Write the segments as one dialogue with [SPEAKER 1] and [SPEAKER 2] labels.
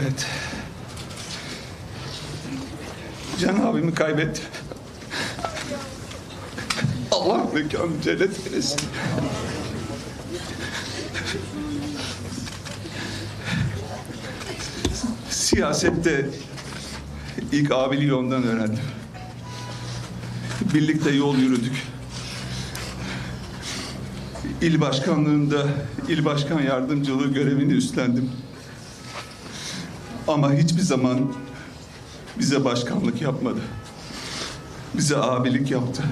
[SPEAKER 1] Evet. Can abimi kaybettim. Allah mekanı cennet eylesin. Siyasette ilk abiliği ondan öğrendim. Birlikte yol yürüdük. İl başkanlığında il başkan yardımcılığı görevini üstlendim. Ama hiçbir zaman bize başkanlık yapmadı. Bize abilik yaptı.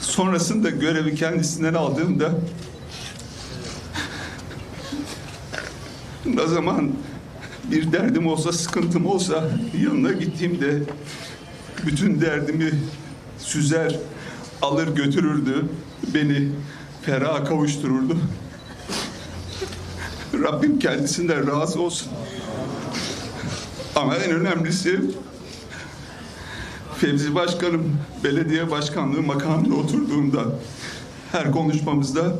[SPEAKER 1] Sonrasında görevi kendisinden aldığımda ne zaman bir derdim olsa, sıkıntım olsa yanına gittiğimde bütün derdimi süzer, alır götürürdü. Beni feraha kavuştururdu. Rabbim kendisinden razı olsun. Ama en önemlisi Fevzi Başkanım belediye başkanlığı makamına oturduğumda her konuşmamızda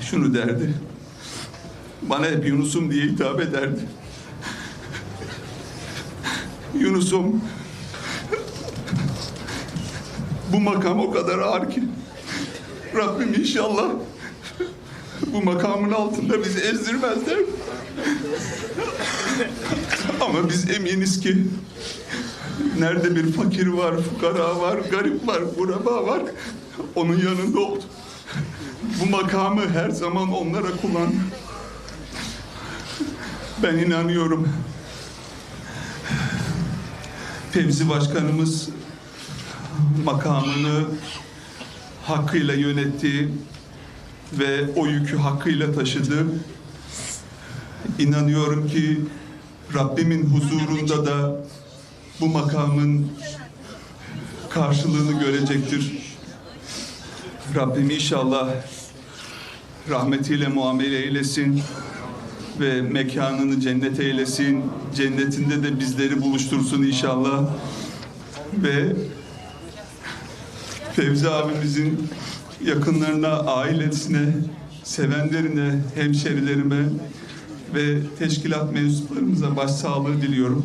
[SPEAKER 1] şunu derdi. Bana hep Yunus'um diye hitap ederdi. Yunus'um bu makam o kadar ağır ki Rabbim inşallah bu makamın altında bizi ezdirmezler. Ama biz eminiz ki nerede bir fakir var, fukara var, garip var, kuraba var onun yanında oldu. Bu makamı her zaman onlara kullan. Ben inanıyorum. Fevzi Başkanımız makamını hakkıyla yönetti ve o yükü hakkıyla taşıdı. İnanıyorum ki Rabbimin huzurunda da bu makamın karşılığını görecektir. Rabbim inşallah rahmetiyle muamele eylesin ve mekanını cennet eylesin. Cennetinde de bizleri buluştursun inşallah. Ve Fevzi abimizin yakınlarına, ailesine, sevenlerine, hemşerilerime ve teşkilat mensuplarımıza başsağlığı diliyorum.